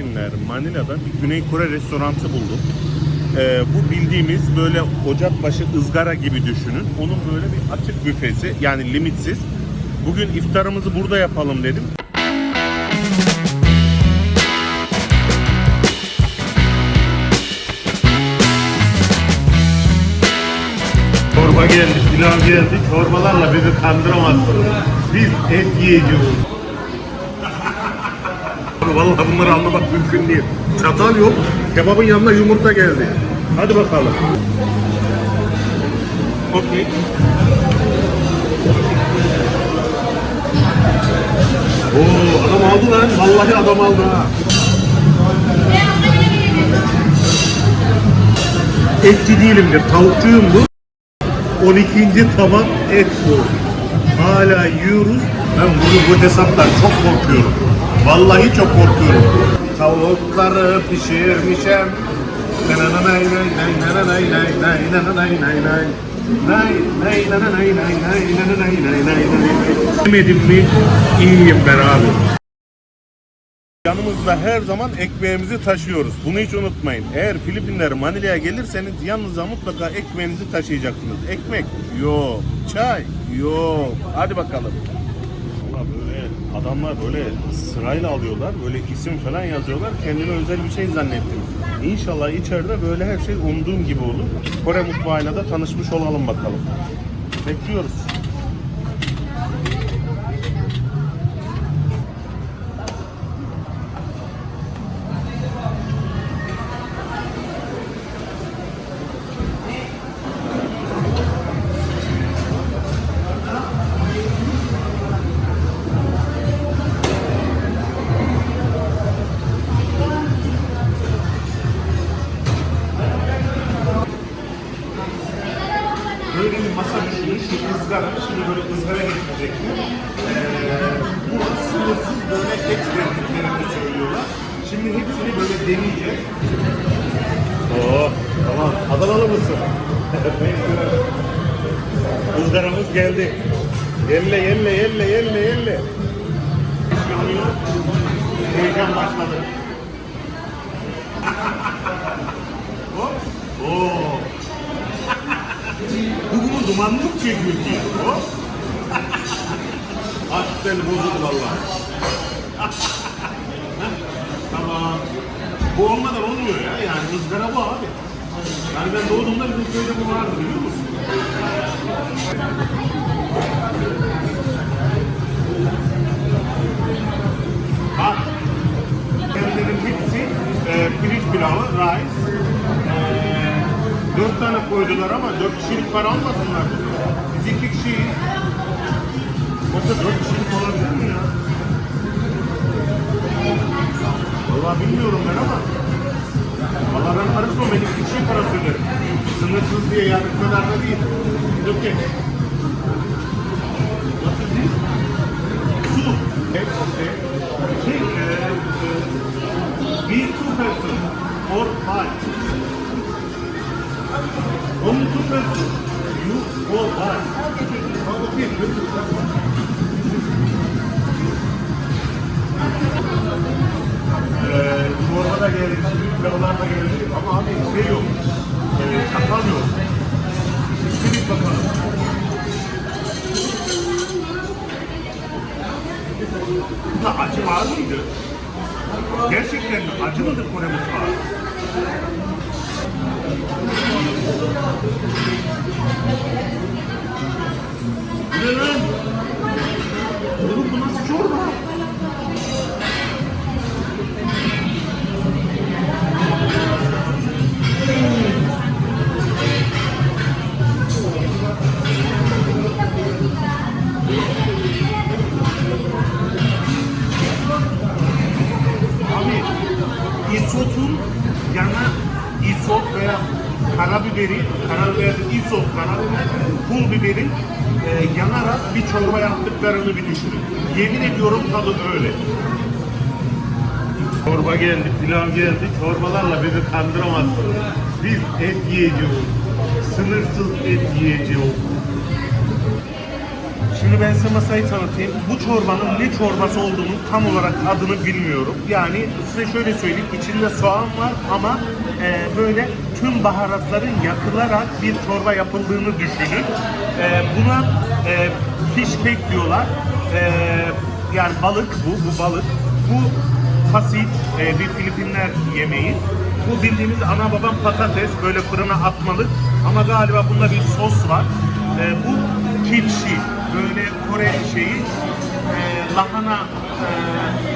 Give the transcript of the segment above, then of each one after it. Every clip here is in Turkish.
Filipinler, Manila'da bir Güney Kore restoranı buldum. Ee, bu bildiğimiz böyle ocakbaşı ızgara gibi düşünün. Onun böyle bir açık büfesi yani limitsiz. Bugün iftarımızı burada yapalım dedim. Çorba geldi, pilav geldi. Çorbalarla bizi kandıramazsın. Biz et yiyeceğiz. Vallahi bunları anlamak mümkün değil. Çatal yok. Kebabın yanına yumurta geldi. Hadi bakalım. Okey. Oo, adam aldı lan. Vallahi adam aldı ha. Etçi değilimdir. Tavukçuyum bu. 12. tabak et bu. Hala yiyoruz. Ben bunu bu hesaptan çok korkuyorum. Vallahi çok korkuyorum. Tavukları pişirmişem. Yemedim mi iyiyim ben abi. Yanımızda her zaman ekmeğimizi taşıyoruz. Bunu hiç unutmayın. Eğer Filipinler Manila'ya gelirseniz yanınıza mutlaka ekmeğinizi taşıyacaksınız. Ekmek yok, çay yok. Hadi bakalım. Böyle adamlar böyle sırayla alıyorlar. Böyle isim falan yazıyorlar. Kendime özel bir şey zannettim. İnşallah içeride böyle her şey umduğum gibi olur. Kore mutfağıyla da tanışmış olalım bakalım. Bekliyoruz. Böyle bir masa düşünün. Şimdi ızgara. Şimdi böyle ızgara getirecekler. Ee, bu sınırsız böyle et verdiklerini söylüyorlar. Şimdi hepsini böyle deneyeceğiz. Oo, tamam. Adanalı mısın? Izgaramız geldi. Yelle yelle yelle yelle yelle. Heyecan başladı. Oo. Bu bunu dumanlık çekiyor ki. Hop. Aslen bozuldu valla. tamam. Bu olmadan olmuyor ya. Yani ızgara bu abi. Yani ben doğduğumda bizim köyde bu vardı biliyor musun? Bak. Kendilerin hepsi e, pirinç pilavı, rice. Dört tane koydular ama dört kişilik para almasınlar. Biz iki kişiyiz. Yoksa dört kişilik olabilir mi ya? Vallahi bilmiyorum ben ama. Vallahi ben karışmam. Ben iki kişiye para söylerim. Sınırsız diye yani kadar da değil. Okey. Nasıl değil? Su. Okay, okay. Şey, e, e, be two person or five. Only two person. You or five. Oh, okay, good. Ee, çorba da gelir, pilavlar da gelir ama abi şey yok, ee, çatal yok. Bir bakalım. Burada acı var mıydı? Gerçekten mi? Acı mıdır Kore mutfağı? Bu ne lan? Ganun! Çorbalarla bizi kandıramazsın. Biz et yiyeceğiz. Sınırsız et yiyeceğiz. Şimdi ben size masayı tanıtayım. Bu çorbanın ne çorbası olduğunu tam olarak adını bilmiyorum. Yani size şöyle söyleyeyim. içinde soğan var ama e, böyle tüm baharatların yakılarak bir çorba yapıldığını düşünün. E, buna e, fish cake diyorlar. E, yani balık bu, bu balık. Bu fasit e, bir Filipinler yemeği. Bu bildiğimiz ana babam patates böyle fırına atmalık ama galiba bunda bir sos var. E, bu kimchi böyle Kore şeyi e, lahana e,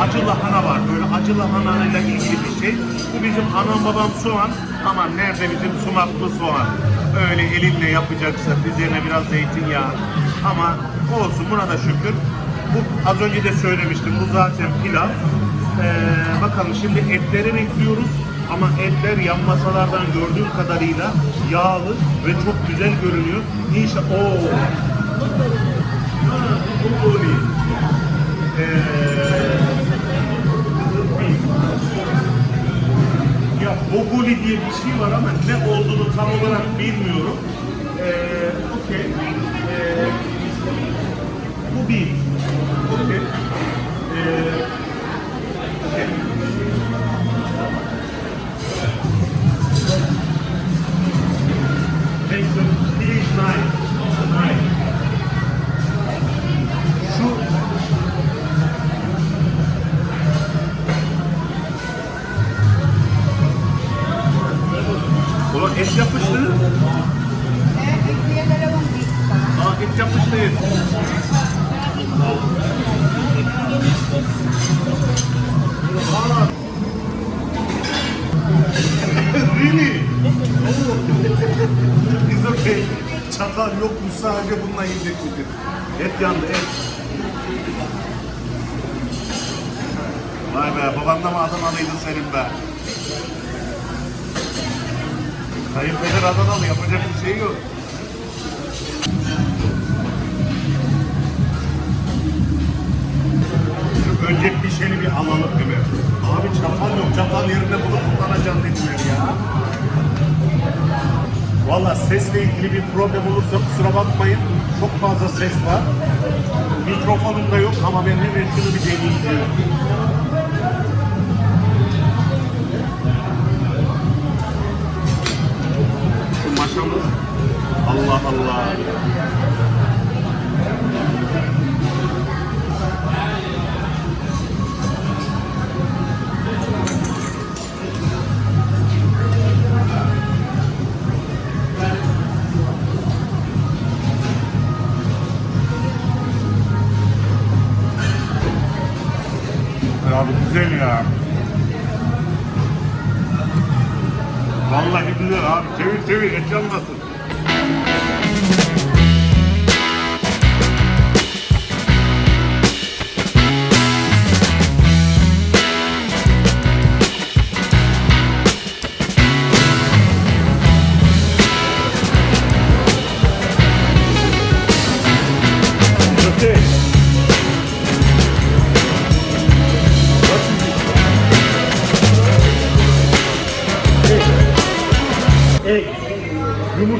acı lahana var böyle acı lahana ile ilgili bir şey. Bu bizim anam babam soğan ama nerede bizim sumaklı soğan? Öyle elinle yapacaksa üzerine biraz zeytinyağı ama olsun buna da şükür. Bu az önce de söylemiştim bu zaten pilav. Ee, bakalım şimdi etleri bekliyoruz ama etler yan masalardan gördüğüm kadarıyla yağlı ve çok güzel görünüyor. İnşallah o bu böyle. Ee, ya Bogoli diye bir şey var ama ne olduğunu tam olarak bilmiyorum. Ee, okey. Ee, bu bir. Okey. Ee, Vay be baban da mı Adanalıydın senin be? Kayınpeder Adanalı yapacak bir şey yok. Şu önce bir şeyini bir alalım değil mi? Abi çatal yok, çatal yerine bunu kullanacaksın dediler ya. Valla sesle ilgili bir problem olursa kusura bakmayın. Çok fazla ses var. Mikrofonum da yok ama ben hemen şunu bir deneyeceğim.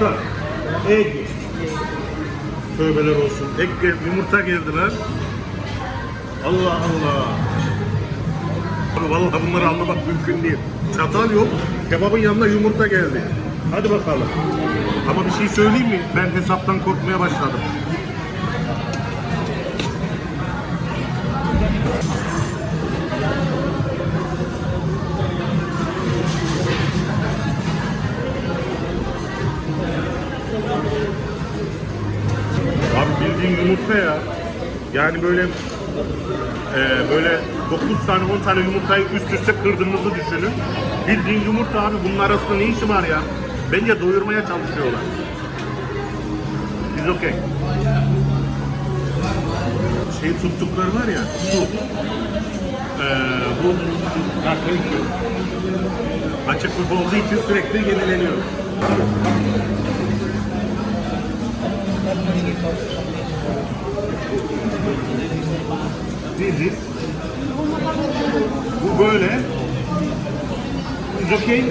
Yumurta, ek. Tövbeler olsun. Gel- yumurta geldiler. Allah Allah. Abi vallahi bunları anlamak mümkün değil. Çatal yok, kebabın yanına yumurta geldi. Hadi bakalım. Ama bir şey söyleyeyim mi? Ben hesaptan korkmaya başladım. Yani böyle e, böyle 9 tane 10 tane yumurtayı üst üste kırdığınızı düşünün. Bildiğin yumurta abi bunun arasında ne işi var ya? Bence doyurmaya çalışıyorlar. Biz okey. Şey tuttukları var ya, su. Ee, bu açık büfe olduğu için sürekli yenileniyor. This Bu böyle. Is okay?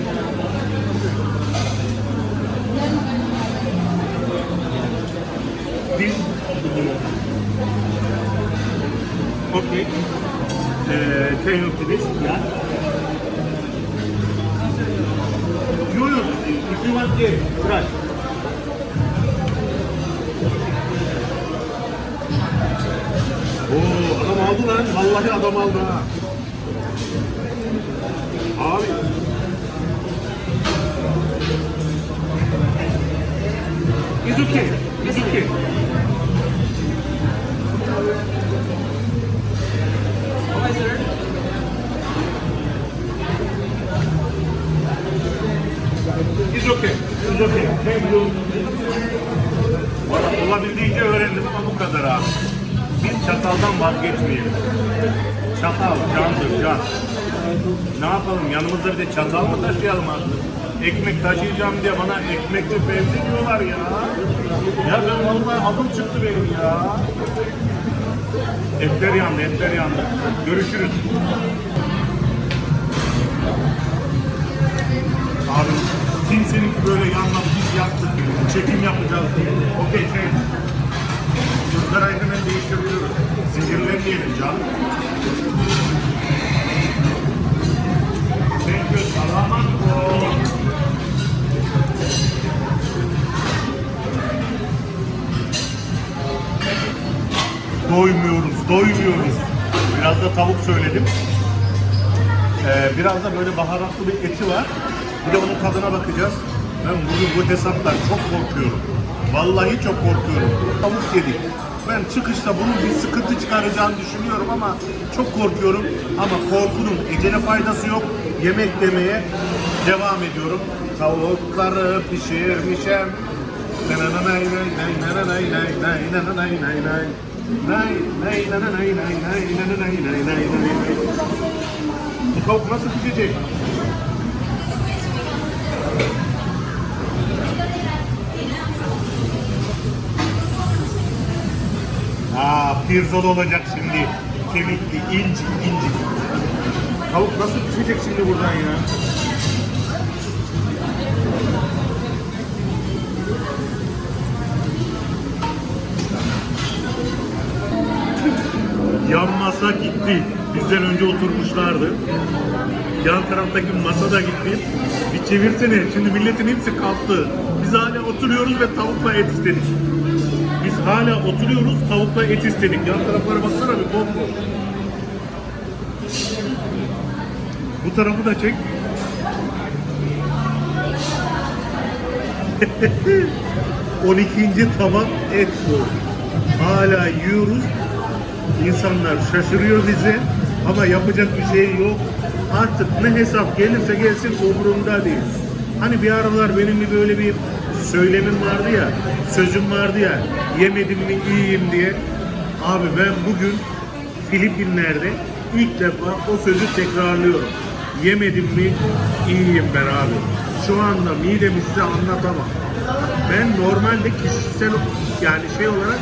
This Okay. Uh, can you finish? Yeah. You, you, if you want to brush. Aldı lan. Vallahi adam aldı ha. Abi. It's okay. Ne yapalım yanımızda bir de çatal mı taşıyalım artık? Ekmek taşıyacağım diye bana ekmekli fevzi diyorlar ya. Ya ben vallahi adım çıktı benim ya. Etler yandı, etler yandı. Görüşürüz. Abi kimsenin böyle yanmaz biz yaptık. Çekim yapacağız diye. Okey şey. Kızlara hemen değiştiriyoruz. Zincirlemeyelim canım. Doymuyoruz, doymuyoruz. Biraz da tavuk söyledim. Ee, biraz da böyle baharatlı bir eti var. Bir de onun tadına bakacağız. Ben bugün bu hesaptan çok korkuyorum. Vallahi çok korkuyorum. Tavuk yedik. Ben çıkışta bunun bir sıkıntı çıkaracağını düşünüyorum ama çok korkuyorum. Ama korkunun ecele faydası yok. Yemek demeye devam ediyorum. Tavukları pişirmişem. Bu tavuk nasıl pişecek? Aa, pirzola olacak şimdi. Kemikli, incik, incik. Tavuk nasıl pişecek şimdi buradan ya? Yan masa gitti. Bizden önce oturmuşlardı. Yan taraftaki masa da gitti. Bir çevirsene. Şimdi milletin hepsi kalktı. Biz hala oturuyoruz ve tavukla et istedik. Biz hala oturuyoruz, tavukla et istedik. Yan taraflara baksana bir bomboş. Bu tarafı da çek. On ikinci tabak et bu. Hala yiyoruz. İnsanlar şaşırıyor bize ama yapacak bir şey yok. Artık ne hesap gelirse gelsin umurumda değil. Hani bir aralar benim bir böyle bir söylemim vardı ya, sözüm vardı ya, yemedim mi iyiyim diye. Abi ben bugün Filipinler'de ilk defa o sözü tekrarlıyorum. Yemedim mi iyiyim ben abi. Şu anda midemi size anlatamam. Ben normalde kişisel yani şey olarak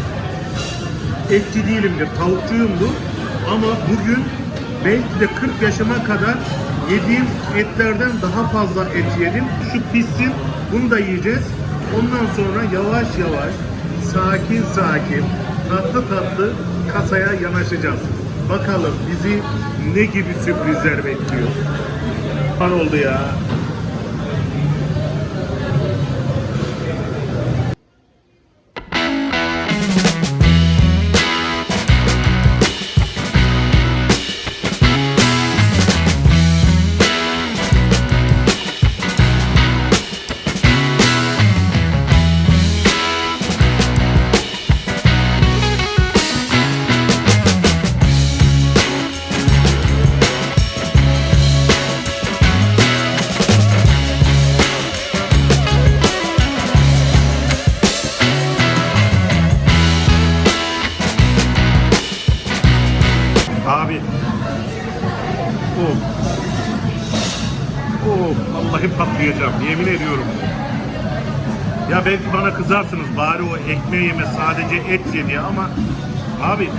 etçi değilimdir, tavukçuyumdur. Ama bugün belki de 40 yaşıma kadar yediğim etlerden daha fazla et yedim. Şu pişsin, bunu da yiyeceğiz. Ondan sonra yavaş yavaş, sakin sakin, tatlı tatlı kasaya yanaşacağız. Bakalım bizi ne gibi sürprizler bekliyor. Pan oldu ya. Ya belki bana kızarsınız bari o ekmeği yeme sadece et ye diye ama abi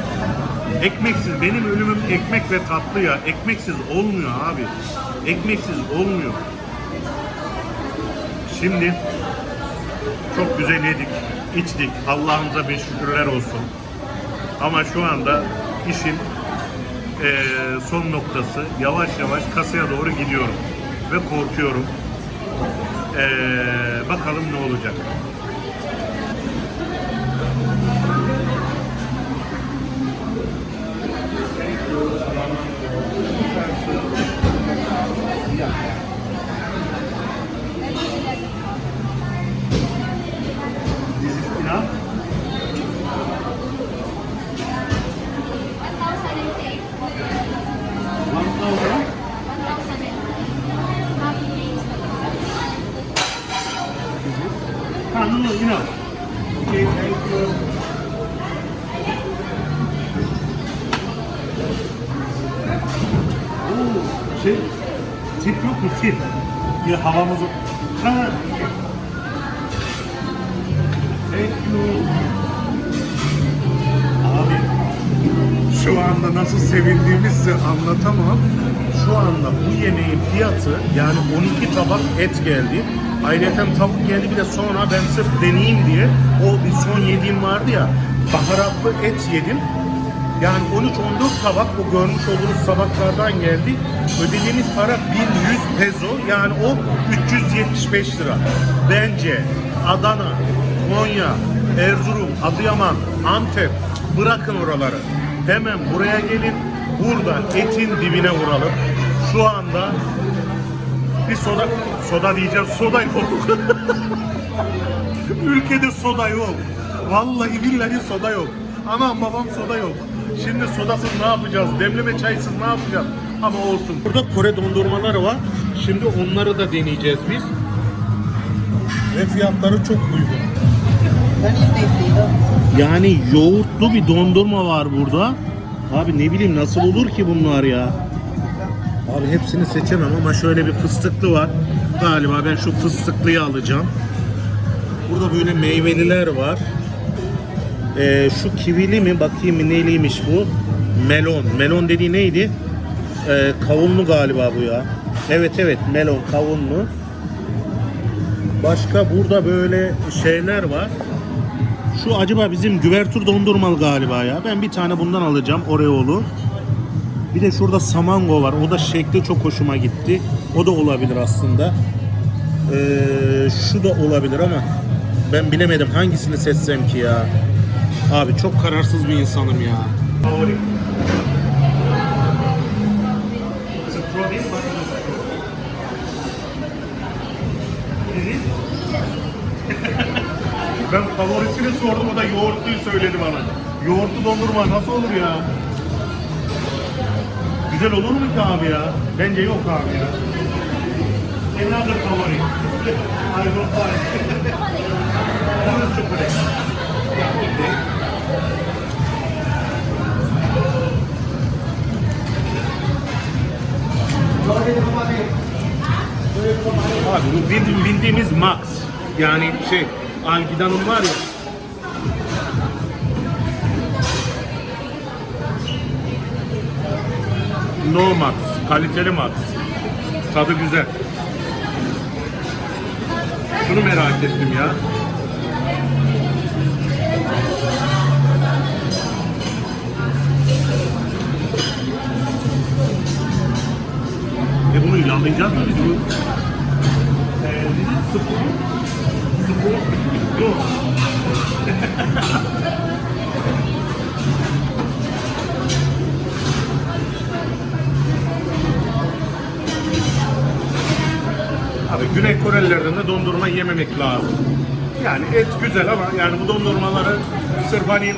ekmeksiz benim ölümüm ekmek ve tatlı ya. Ekmeksiz olmuyor abi. Ekmeksiz olmuyor. Şimdi çok güzel yedik, içtik. Allah'ımıza bir şükürler olsun. Ama şu anda işin eee, son noktası. Yavaş yavaş kasaya doğru gidiyorum. Ve korkuyorum. Eee, bakalım ne olacak. Anlatamam. Şu anda bu yemeğin fiyatı yani 12 tabak et geldi. Ayrıca tavuk geldi bir de sonra ben sırf deneyeyim diye o bir son yediğim vardı ya baharatlı et yedim. Yani 13-14 tabak bu görmüş olduğunuz tabaklardan geldi. Ödediğimiz para 1100 peso yani o 375 lira. Bence Adana, Konya, Erzurum, Adıyaman, Antep bırakın oraları. Hemen buraya gelin. Burada etin dibine vuralım. Şu anda bir soda, soda diyeceğim, soda yok. Ülkede soda yok. Vallahi billahi soda yok. Anam babam soda yok. Şimdi sodasız ne yapacağız? Demleme çaysız ne yapacağız? Ama olsun. Burada Kore dondurmaları var. Şimdi onları da deneyeceğiz biz. Ve fiyatları çok uygun. Yani yoğurtlu bir dondurma var burada. Abi ne bileyim nasıl olur ki bunlar ya? Abi hepsini seçemem ama şöyle bir fıstıklı var. Galiba ben şu fıstıklıyı alacağım. Burada böyle meyveliler var. Ee, şu kivili mi? Bakayım neyliymiş bu? Melon. Melon dediği neydi? Ee, kavunlu galiba bu ya. Evet evet melon kavunlu. Başka burada böyle şeyler var. Şu acaba bizim güvertür dondurmalı galiba ya. Ben bir tane bundan alacağım Oreo'lu. Bir de şurada samango var. O da şekli çok hoşuma gitti. O da olabilir aslında. Ee, şu da olabilir ama ben bilemedim hangisini seçsem ki ya. Abi çok kararsız bir insanım ya. Ben favorisini sordum o da yoğurtluyu söyledi bana. Yoğurtlu dondurma nasıl olur ya? Güzel olur mu ki abi ya? Bence yok abi ya. Another favori. I will buy. Yeah, okay. Abi bu bildiğim- bildiğimiz Max. Yani şey Algidan'ın var ya. No Max. Kaliteli Max. Tadı güzel. Şunu merak ettim ya. E bunu yalayacağız mı biz bu? Yok. Abi Güney Korelilerden de dondurma yememek lazım. Yani et güzel ama yani bu dondurmaları sırf hani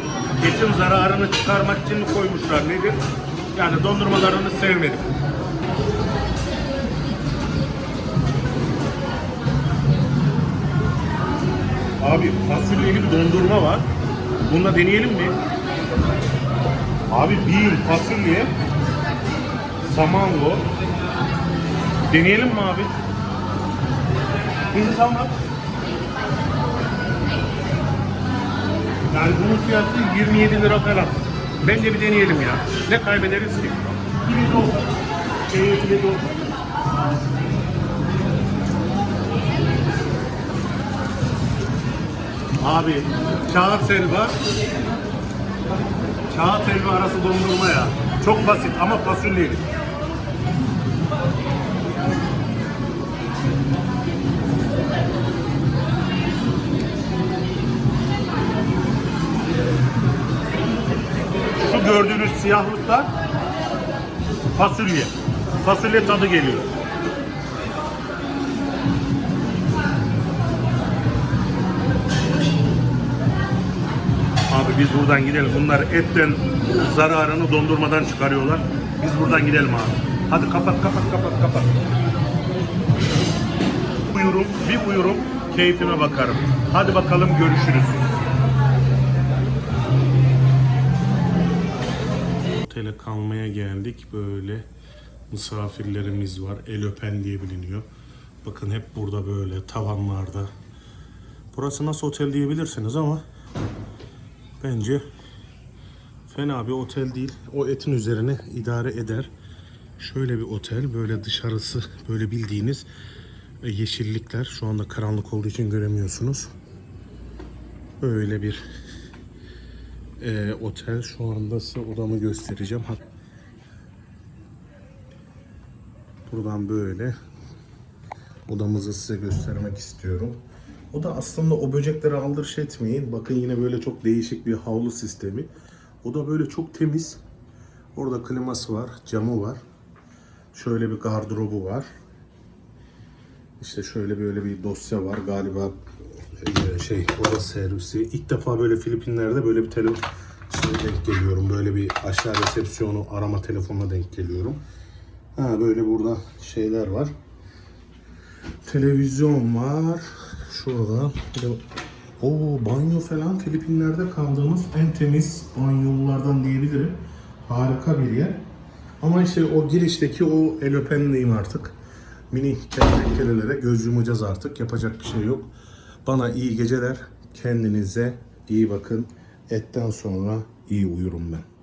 etin zararını çıkarmak için koymuşlar nedir? Yani dondurmalarını sevmedim. Abi fasulyeli bir dondurma var. Bunu da deneyelim mi? Abi bir fasulye, samango. Deneyelim mi abi? İnsan var. Yani bunun fiyatı 27 lira falan. Bence bir deneyelim ya. Ne kaybederiz ki? Gibi de olsa. De olsa. Abi kağıt helva Kağıt helva arası dondurma ya. Çok basit ama fasulyeli. Şu gördüğünüz siyahlıklar fasulye. Fasulye tadı geliyor. Biz buradan gidelim. Bunlar etten zararını dondurmadan çıkarıyorlar. Biz buradan gidelim abi. Hadi kapat kapat kapat kapat. Uyurum, bir uyurum, keyfime bakarım. Hadi bakalım görüşürüz. Otele kalmaya geldik. Böyle misafirlerimiz var. El öpen diye biliniyor. Bakın hep burada böyle tavanlarda. Burası nasıl otel diyebilirsiniz ama bence fena bir otel değil. O etin üzerine idare eder. Şöyle bir otel, böyle dışarısı böyle bildiğiniz e, yeşillikler. Şu anda karanlık olduğu için göremiyorsunuz. Böyle bir e, otel. Şu anda size odamı göstereceğim. Buradan böyle odamızı size göstermek istiyorum. O da aslında o böcekleri aldırış etmeyin. Bakın yine böyle çok değişik bir havlu sistemi. O da böyle çok temiz. Orada kliması var, camı var. Şöyle bir gardırobu var. İşte şöyle böyle bir dosya var galiba e, şey oda servisi. İlk defa böyle Filipinler'de böyle bir telefon şeye denk geliyorum. Böyle bir aşağı resepsiyonu arama telefonuna denk geliyorum. Ha böyle burada şeyler var. Televizyon var. Şurada. Bir de o banyo falan Filipinler'de kaldığımız en temiz banyolardan diyebilirim. Harika bir yer. Ama işte o girişteki o el öpenliyim artık. Mini kertenkelelere göz yumacağız artık. Yapacak bir şey yok. Bana iyi geceler. Kendinize iyi bakın. Etten sonra iyi uyurum ben.